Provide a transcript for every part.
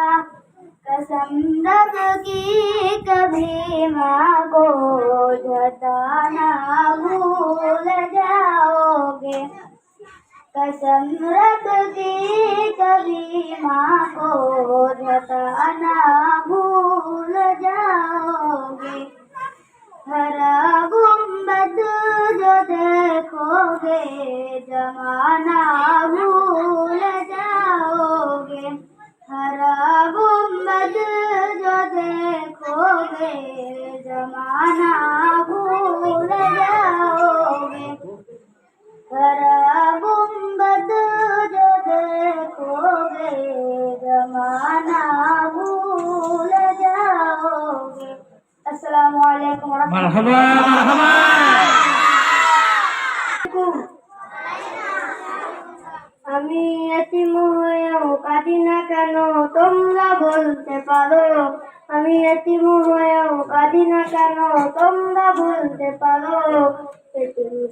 कसम रब की कभी मांगो जताना भूल जाओगे कसम रब की कभी मांगो जताना भूल जाओगे हरा गुंबद जो देखोगे जमाना भूल जाओगे हरा गुम्बद जो देखोगे जमाना भूल जाओगे हरा गुम्बद जो देखोगे जमाना भूल जाओगे अस्सलाम वालेकुम হয়েও কাঁদি না কেন তোমরা বলতে পারো? আমি এতিম হয়েও কাঁদি না কেন তোমরা বলতে পারো?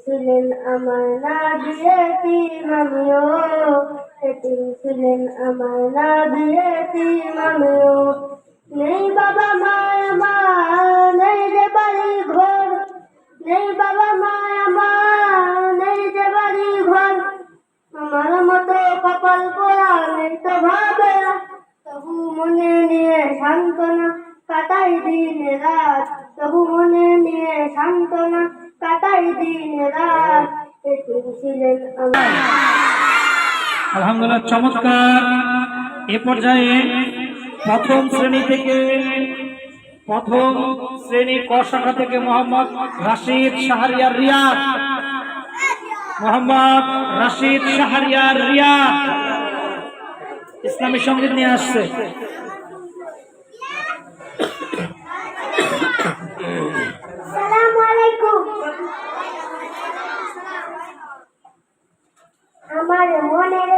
ছিলেন আমার না দিয়েছি আমিও এতিম ছিলেন আমার না দিয়েছি আমিও নেই বাবা মা আমার, নেই যে বাড়ি ঘর। নেই বাবা মা আমার, নেই যে বাড়ি ঘর। আমার মতো আলহামদুলিল্লাহ, চমৎকার। এ পর্যায়ে প্রথম শ্রেণি থেকে, প্রথম শ্রেণি ক শাখা থেকে মোহাম্মদ রাশিদ শাহরিয়ার রিয়াদ। মোহাম্মদ রাশিদ শাহরিয়ার রিয়াদ। ইসলামী সংগীত নিয়ে আসছে। আমার মনের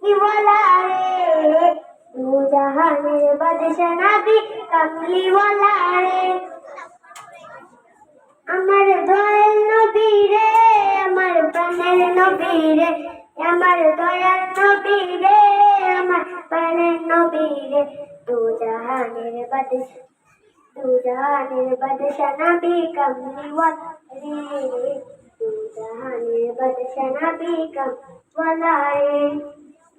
কামলি ওয়ালা রে দুজাহানের বাদশা নবী কামলি ওয়ালা রে আমার দয়াল নবী রে আমার প্রাণের নবী রে আমার দয়াল নবী রে আমার প্রাণের নবী রে তু জাহানের বাদশা তু জাহানের বাদশা নবী কমলিওয়াল রে তু জাহানের বাদশা নবী কমওয়ালা রে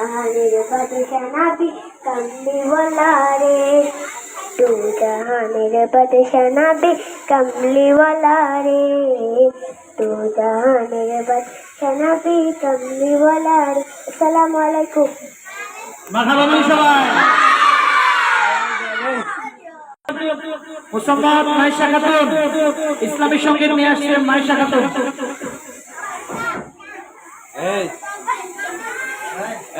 তুজারের বদশা নাবি কমলিওয়ালা রে তুজাহানের বদশা নাবি কমলিওয়ালা রে তুজাহানের বদশা নাবি কমলিওয়ালা রে আসসালামু আলাইকুম মারহাবা বলি সবাই মুসম্মদ মাইশা খাতুন ইসলামী সঙ্গীত নিয়ে আসছে মাইশা খাতুন এই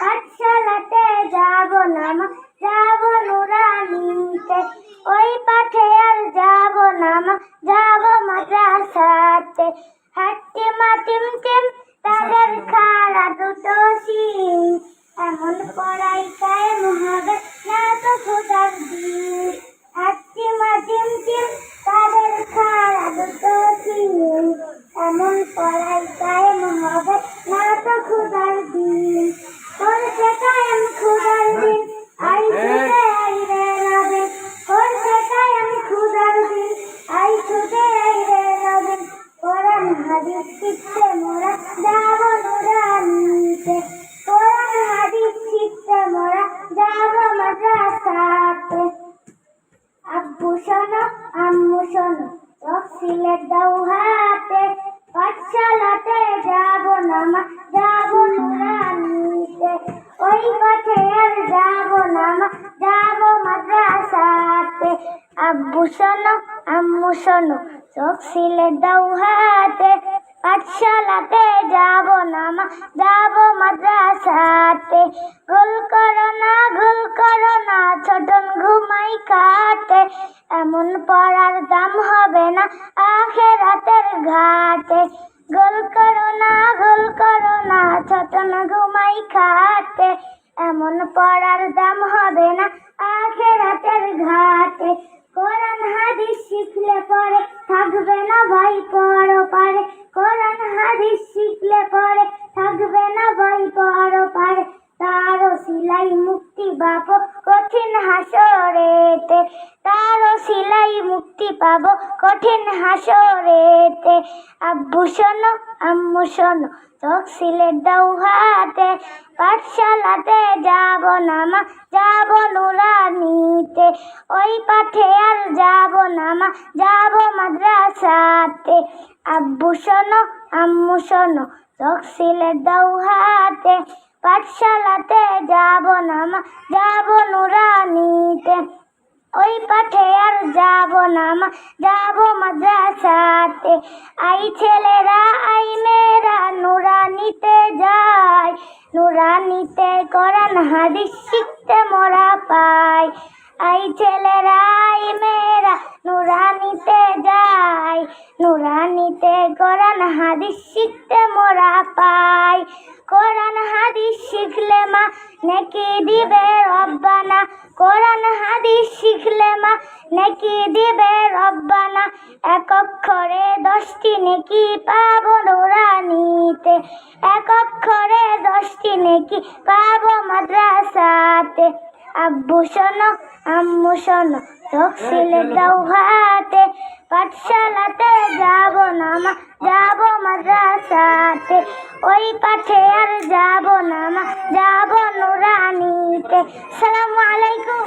পাঠশালাতে যাব না, মা। যাব নুরানিতে। ওই পাঠে আর যাব না, মা। যাব মাদ্রাসাতে। হাট্টি মাটিম টিম তাদের খাড়া দুটো সিং এমন পড়াই কায়েম হবে না তো খোদার দিন। মাটিম টিম তাদের খাড়া দুটো সিং এমন পড়াই কায়েম ওই পথে আর না মা, যাব মাদ্রাসাতে। আব্বু শোনো, আম্মু শোনো, চোখ হাতে। পাঠশালাতে যাব না মা, যাব মাদ্রাসাতে। গোল করো না গোল করো না, ছোটন ঘুমাই কাটে। এমন পড়ার দাম হবে না, আখেরাতের ঘাটে। গোল করো না, গোল করো না ছোটন ঘুমাই খাটে, এমন পড়ার দাম হবে না আখেরাতের ঘাটে। কোরআন, হাদিস শিখলে পরে থাকবে না ভয় পড়ো পারে। কোরআন, হাদিস শিখলে পরে থাকবে না ভয় পড়ো পারে। তারও সিলাই মুক্তি পাবো কঠিন হাসরেতে। তারও সিলাই মুক্তি পাবো কঠিন হাসরেতে। আব্বু শোনো, আম্মু শোনো, চোখ সিলেট দাও হাতে, পাঠশালাতে যাব না মা, যাব নুরানিতে। ওই পাঠে আর যাব না মা, যাব মাদ্রাসাতে। আব্বু শোনো, আম্মু শোনো, চোখ সিলেট দাও হাতে, পাঠশালাতে যাব না মা, যাব নুরানিতে। ওই পাঠে আর যাব না মা, যাব মাদ্রাসাতে আই ছেলেরা, আই মেয়েরা, নুরানিতে যায়। নুরানিতে কোরআন হাদিস শিখতে মোরা পাই আই ছেলেরা, আই মেয়েরা, নুরানিতে যায়। নুরানিতে কোরআন হাদিস শিখতে মোরা পাই কোরআন হাদিস শিখলে মা নেকি দিবে রব্বানা। কোরআন হাদিস শিখলে মা নেকি দিবে রব্বানা। এক অক্ষরে দশটি নেকি পাবো নুরানিতে। এক অক্ষরে দশটি নেকি পাবো মাদ্রাসাতে। আব্বু শোনো আম্মু শোনো চোখ সিলে দাও হাতে। পাঠশালাতে যাব না মা যাব মাদ্রাসাতে। ওই পাঠে আর যাব না মা যাব নুরানিতে। সালামু আলাইকুম।